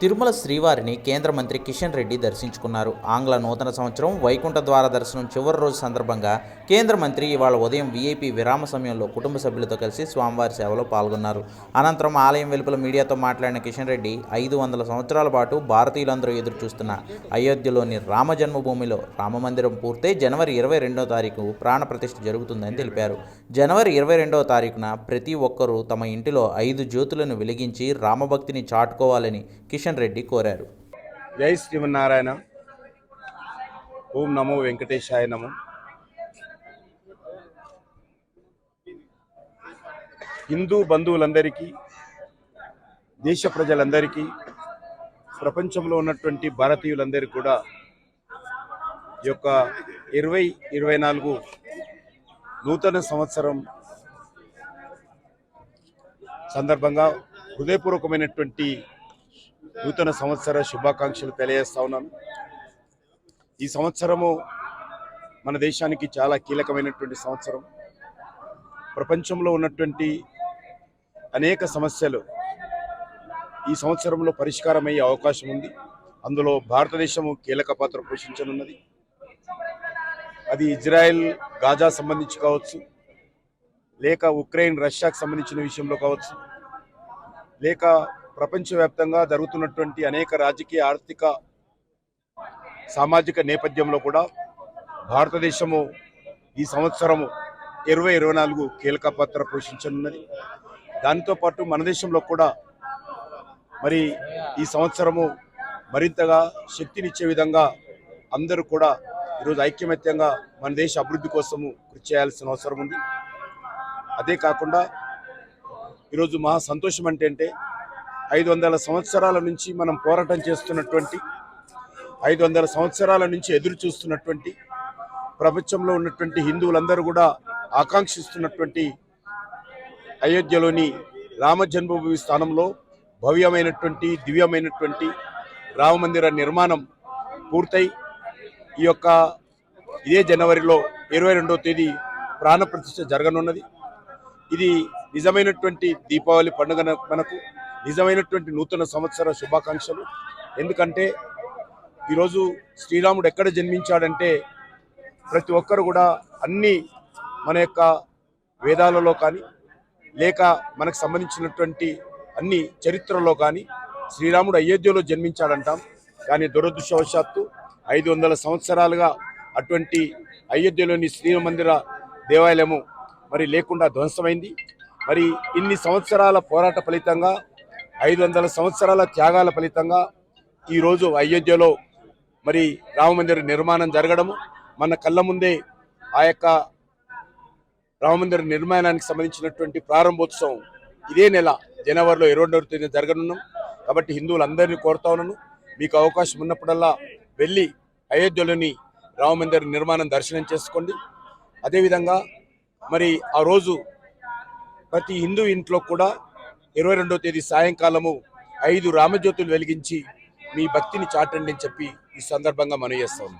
తిరుమల శ్రీవారిని కేంద్ర మంత్రి కిషన్ రెడ్డి దర్శించుకున్నారు. ఆంగ్ల నూతన సంవత్సరం వైకుంఠ ద్వార దర్శనం చివరి రోజు సందర్భంగా కేంద్ర మంత్రి ఇవాళ ఉదయం వీఐపీ విరామ సమయంలో కుటుంబ సభ్యులతో కలిసి స్వామివారి సేవలో పాల్గొన్నారు. అనంతరం ఆలయం వెలుపల మీడియాతో మాట్లాడిన కిషన్ రెడ్డి ఐదు వందల సంవత్సరాల పాటు భారతీయులందరూ ఎదురు చూస్తున్న అయోధ్యలోని రామ జన్మభూమిలో రామమందిరం పూర్తయి జనవరి ఇరవై రెండవ తారీఖు ప్రాణప్రతిష్ఠ జరుగుతుందని తెలిపారు. జనవరి ఇరవై రెండవ తారీఖున ప్రతి ఒక్కరూ తమ ఇంటిలో ఐదు జ్యోతులను వెలిగించి రామభక్తిని చాటుకోవాలని కిషన్ రెడ్డి కోరారు. జై శ్రీమన్నారాయణ. ఓం నమో వెంకటేశాయ నమో. హిందూ బంధువులందరికీ దేశ ప్రజలందరికీ ప్రపంచంలో ఉన్నటువంటి భారతీయులందరికీ కూడా ఈ యొక్క ఇరవై ఇరవై నాలుగు నూతన సంవత్సరం సందర్భంగా హృదయపూర్వకమైనటువంటి నూతన సంవత్సర శుభాకాంక్షలు తెలియజేస్తా ఉన్నాను. ఈ సంవత్సరము మన దేశానికి చాలా కీలకమైనటువంటి సంవత్సరం. ప్రపంచంలో ఉన్నటువంటి అనేక సమస్యలు ఈ సంవత్సరంలో పరిష్కారమయ్యే అవకాశం ఉంది. అందులో భారతదేశము కీలక పాత్ర పోషించనున్నది. అది ఇజ్రాయెల్ గాజా సంబంధించి కావచ్చు లేక ఉక్రెయిన్ రష్యాకు సంబంధించిన విషయంలో కావచ్చు లేక ప్రపంచవ్యాప్తంగా జరుగుతున్నటువంటి అనేక రాజకీయ ఆర్థిక సామాజిక నేపథ్యంలో కూడా భారతదేశము ఈ సంవత్సరము ఇరవై ఇరవై నాలుగు కీలక పాత్ర పోషించనున్నది. దానితో పాటు మన దేశంలో కూడా మరి ఈ సంవత్సరము మరింతగా శక్తినిచ్చే విధంగా అందరూ కూడా ఈరోజు ఐక్యమత్యంగా మన దేశ అభివృద్ధి కోసము కృషి చేయాల్సిన అవసరం ఉంది. అదే కాకుండా ఈరోజు మహా సంతోషం అంటే ఐదు వందల సంవత్సరాల నుంచి మనం పోరాటం చేస్తున్నటువంటి ఐదు వందల సంవత్సరాల నుంచి ఎదురు చూస్తున్నటువంటి ప్రపంచంలో ఉన్నటువంటి హిందువులందరూ కూడా ఆకాంక్షిస్తున్నటువంటి అయోధ్యలోని రామ జన్మభూమి స్థానంలో భవ్యమైనటువంటి దివ్యమైనటువంటి రామమందిర నిర్మాణం పూర్తయి ఈ యొక్క ఇదే జనవరిలో ఇరవై రెండవ తేదీ ప్రాణప్రతిష్ఠ జరగనున్నది. ఇది నిజమైనటువంటి దీపావళి పండుగ మనకు. నిజమైనటువంటి నూతన సంవత్సర శుభాకాంక్షలు. ఎందుకంటే ఈరోజు శ్రీరాముడు ఎక్కడ జన్మించాడంటే ప్రతి ఒక్కరు కూడా అన్ని మన యొక్క వేదాలలో కానీ లేక మనకు సంబంధించినటువంటి అన్ని చరిత్రలో కానీ శ్రీరాముడు అయోధ్యలో జన్మించాడంటాం. కానీ దురదృష్టవశాత్తు ఐదు వందల సంవత్సరాలుగా అటువంటి అయోధ్యలోని శ్రీమందిర దేవాలయము మరి లేకుండా ధ్వంసమైంది. మరి ఇన్ని సంవత్సరాల పోరాట ఫలితంగా ఐదు వందల సంవత్సరాల త్యాగాల ఫలితంగా ఈరోజు అయోధ్యలో మరి రామమందిర నిర్మాణం జరగడము. మన కళ్ళ ముందే ఆ యొక్క రామమందిర నిర్మాణానికి సంబంధించినటువంటి ప్రారంభోత్సవం ఇదే నెల జనవరిలో ఇరవై రెండవ తేదీన జరగనున్నాం. కాబట్టి హిందువులందరినీ కోరుతా ఉన్నాను. మీకు అవకాశం ఉన్నప్పుడల్లా వెళ్ళి అయోధ్యలోని రామమందిర నిర్మాణం దర్శనం చేసుకోండి. అదేవిధంగా మరి ఆ రోజు ప్రతి హిందూ ఇంట్లో కూడా ఇరవై రెండో తేదీ సాయంకాలము ఐదు రామజ్యోతులు వెలిగించి మీ భక్తిని చాటండి అని చెప్పి ఈ సందర్భంగా మనం చేస్తాం.